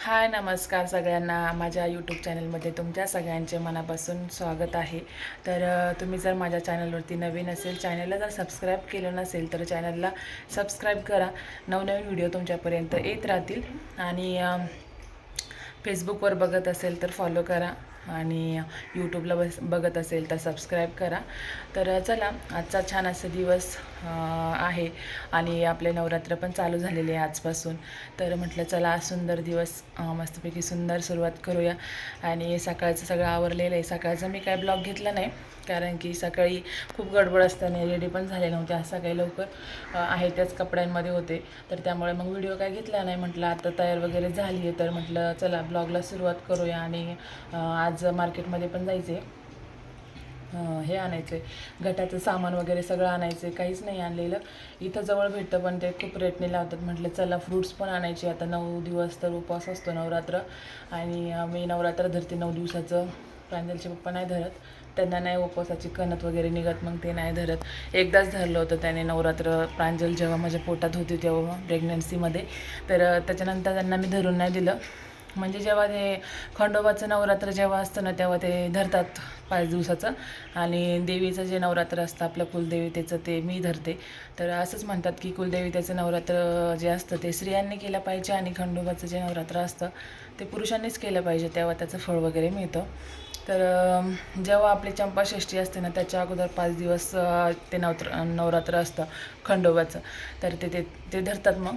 हाय नमस्कार सगळ्यांना. माझ्या यूट्यूब चॅनलमध्ये तुमच्या सगळ्यांचे मनापासून स्वागत आहे. तर तुम्ही जर माझ्या चॅनलवरती नवीन असेल चॅनलला जर सबस्क्राईब केलं नसेल तर चॅनलला सबस्क्राईब करा. नवनवीन व्हिडिओ तुमच्यापर्यंत येत राहतील. आणि फेसबुकवर बघत असेल तर फॉलो करा. आणि यूट्यूबला बस बघत असेल तर सबस्क्राईब करा. तर चला आजचा छान असा दिवस आहे आणि आपले नवरात्र पण चालू झालेले आहे आजपासून. तर म्हटलं चला आज सुंदर दिवस मस्तपैकी सुंदर सुरुवात करूया. आणि सकाळचं सगळं आवरलेलं आहे. सकाळचा मी काय ब्लॉग घेतला नाही कारण की सकाळी खूप गडबड असताना रेडी पण झाले नव्हते. आज सकाळी लवकर आहे त्याच कपड्यांमध्ये होते. तर त्यामुळे मग व्हिडिओ काय घेतला नाही. म्हटलं आता तयार वगैरे झाली आहे. तर म्हटलं चला ब्लॉगला सुरुवात करूया आणि आज आज मार्केटमध्ये पण जायचे हे आणायचे घटाचं सामान वगैरे सगळं आणायचे काहीच नाही आणलेलं. इथं जवळ भेटतं पण ते खूप रेटने लावतात. म्हटलं चला फ्रूट्स पण आणायचे. आता नऊ दिवस तर उपवास असतो नवरात्र. आणि मी नवरात्र धरते नऊ दिवसाचं. प्रांजलचे पप्पा नाही धरत. त्यांना नाही उपवासाची कणत वगैरे निघत मग ते नाही धरत. एकदाच धरलं होतं त्याने नवरात्र. प्रांजल जेव्हा माझ्या पोटात होती तेव्हा प्रेग्नन्सीमध्ये तर त्याच्यानंतर त्यांना मी धरून नाही दिलं. म्हणजे जेव्हा ते खंडोबाचं नवरात्र जेव्हा असतं ना तेव्हा ते धरतात पाच दिवसाचं. आणि देवीचं जे नवरात्र असतं आपलं कुलदेवतेचं ते मी धरते. तर असंच म्हणतात की कुलदेवतेचं नवरात्र जे असतं ते स्त्रियांनी केलं पाहिजे आणि खंडोबाचं जे नवरात्र असतं ते पुरुषांनीच केलं पाहिजे तेव्हा त्याचं फळ वगैरे मिळतं. तर जेव्हा आपली चंपाषष्ठी असते ना त्याच्या अगोदर पाच दिवस ते नवत्र नवरात्र असतं खंडोबाचं. तर ते ते ते धरतात मग.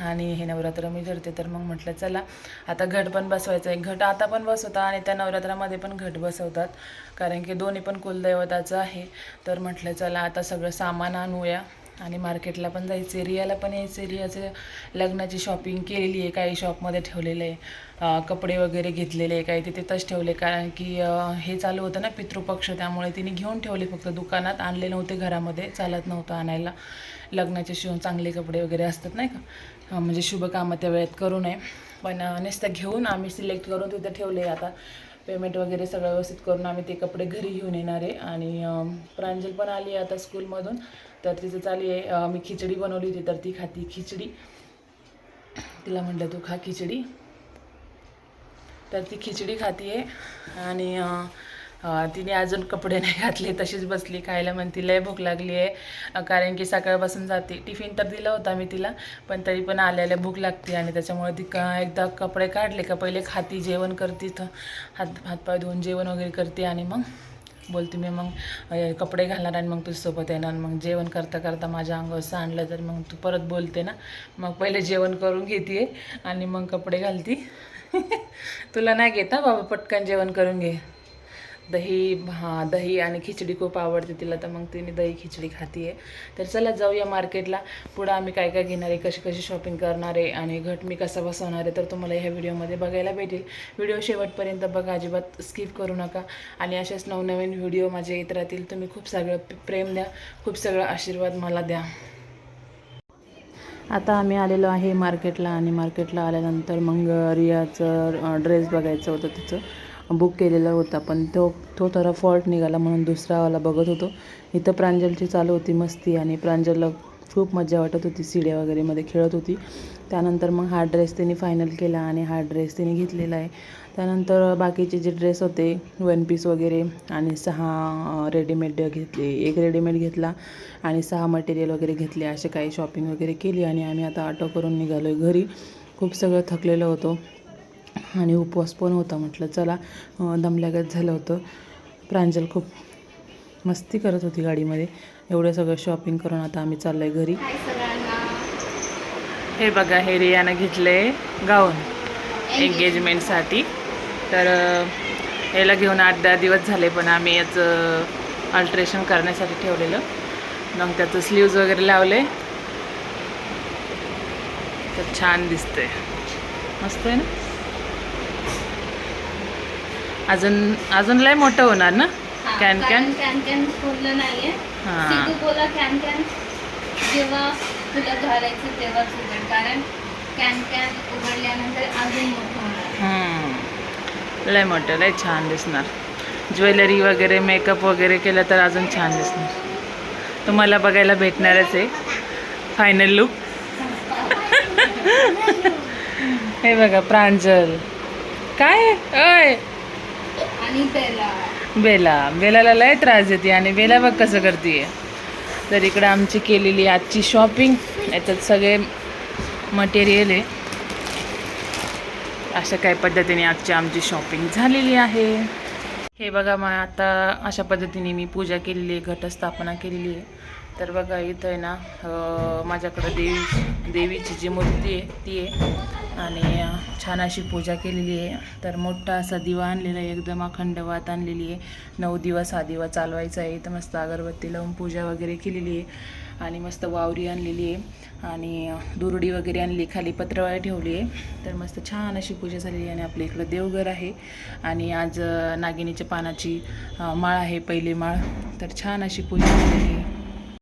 आणि हे नवरात्र मी धरते. तर मग म्हटलं चला आता घट पण बसवायचं आहे. घट आता पण बसवता आणि त्या नवरात्रामध्ये पण घट बसवतात. कारण की दोन्ही पण कुलदैवताचं आहे. तर म्हटलं चला आता सगळं सामान आणूया. आणि मार्केटला पण जायचं रियाला पण यायचं रियाचं लग्नाची शॉपिंग केलेली आहे. काही शॉपमध्ये ठेवलेलं आहे. कपडे वगैरे घेतलेले आहे. काही ते तिथंच ठेवले. कारण की हे चालू होतं ना पितृपक्ष. त्यामुळे तिने घेऊन ठेवले फक्त. दुकानात आणले नव्हते घरामध्ये. चालत नव्हतं आणायला. लग्नाचे शिवून चांगले कपडे वगैरे असतात नाही का? म्हणजे शुभ कामं त्या वेळेत करू नये. पण नुसतं घेऊन आम्ही सिलेक्ट करून तिथं ठेवले आता. पेमेंट वगैरे सगळं व्यवस्थित करून आम्ही ते कपडे घरी घेऊन येणार आहे. आणि प्रांजल पण आली आहे आता स्कूलमधून. तर तिचं चालू आहे. मी खिचडी बनवली होती तर ती खाती खिचडी. तिला म्हटलं तू खा खिचडी. तर ती खिचडी खाती आहे आणि तिने अजून कपडे नाही घातले तशीच बसली खायला म्हणती लय भूक लागली आहे. कारण की सकाळपासून जाते. टिफिन तर दिला होता मी तिला पण तरी पण आल्याला भूक लागते आणि त्याच्यामुळे ती का एकदा कपडे काढले का पहिले खाती जेवण करते तर हात हातपाय धुवून जेवण वगैरे करते आणि मग बोलते मी मग कपडे घालणार आणि मग तुझ्यासोबत येणार मग जेवण करता करता माझ्या अंगावर सांडलं तर मग तू परत बोलते ना मग पहिले जेवण करून घेते आणि मग कपडे घालती. तुला नाही घेता बाबा पटकन जेवण करून घे. दही हां दही आणि खिचडी खूप आवडते तिला तर मग तिने दही खिचडी खाती आहे तर चला जाऊया मार्केटला. पुढं आम्ही काय काय घेणार आहे कशी कशी शॉपिंग करणार आहे आणि घट मी कसा बसवणार आहे तर तुम्हाला ह्या व्हिडिओमध्ये बघायला भेटेल. व्हिडिओ शेवटपर्यंत बघा अजिबात स्किप करू नका. आणि असेच नवनवीन व्हिडिओ माझे येत राहतील. तुम्ही खूप सगळं प्रेम द्या. खूप सगळं आशीर्वाद मला द्या. आता आम्ही आलेलो आहे मार्केटला आणि मार्केटला आल्यानंतर मग रियाचं ड्रेस बघायचं होतं तिचं. बुक केलेला होता पण तो तो थोडा फॉल्ट निघाला म्हणून दुसरावाला बघत होतो. इथं प्रांजलची चालू होती मस्ती आणि प्रांजलला खूप मजा वाटत होती सिड्या वगैरेमध्ये खेळत होती. त्यानंतर मग हा ड्रेस तिने फायनल केला आणि हा ड्रेस तिने घेतलेला आहे. त्यानंतर बाकीचे जे ड्रेस होते वन पीस वगैरे आणि सहा रेडीमेड घेतले एक रेडीमेड घेतला आणि सहा मटेरियल वगैरे घेतले असे काही शॉपिंग वगैरे केली आणि आम्ही आता ऑटो करून निघालो आहे घरी खूप सगळं थकलेलं होतो. आणि उपवास पण होता म्हटलं चला दमल्यागत झालं होतं. प्रांजल खूप मस्ती करत होती गाडीमध्ये. एवढं सगळं शॉपिंग करून आता आम्ही चाललो आहे घरी. हाय सगळ्यांना. हे बघा हे रियानं घेतले गाऊन एंगेजमेंटसाठी तर याला घेऊन आठ दहा दिवस झाले पण आम्ही याचं अल्ट्रेशन करण्यासाठी ठेवलेलं. मग त्याचं स्लीव्ज वगैरे लावले. तर छान दिसतंय. मस्त आहे ना? अजून अजून लय मोठं होणार ना? Can can? कॅन कॅन खोललं नाहीये. हा. सिद्धू बोला कॅन कॅन. जेव्हा तुला घालायचं तेव्हाच उघड कारण कॅन कॅन उघडल्यानंतर अजून मोठं होणार. लय मोठं लय छान दिसणार. ज्वेलरी वगैरे मेकअप वगैरे केलं तर अजून छान दिसणार. तुम्हाला बघायला भेटणारच आहे. फायनल लुक हे बघा प्रांजल. काय? अय आणि त्याला बेला. बेलाला लय त्रास देते आणि बेला बघ कसं करते तर इकडं आमची केलेली आजची शॉपिंग. याच्यात सगळे मटेरियल आहे. अशा काही पद्धतीने आजची आमची शॉपिंग झालेली आहे. हे बघा मग आता अशा पद्धतीने मी पूजा केलेली आहे घटस्थापना केलेली आहे. तर बघा इथं आहे ना माझ्याकडं देवी देवीची जी मूर्ती आहे ती आहे. आणि छान अशी पूजा केलेली आहे. तर मोठा असा दिवा आणलेला आहे एकदम अखंड वात आणलेली आहे. नऊ दिवस हा दिवा चालवायचा आहे. तर मस्त अगरबत्ती लावून पूजा वगैरे केलेली आहे. आणि मस्त वावरी आणलेली आहे. आणि दुरडी वगैरे आणली खाली पत्रवाळी ठेवली आहे. तर मस्त छान अशी पूजा झालेली आहे आणि आपल्या इकडं देवघर आहे. आणि आज नागिनीच्या पानाची माळ आहे पहिली माळ. तर छान अशी पूजा झालेली आहे.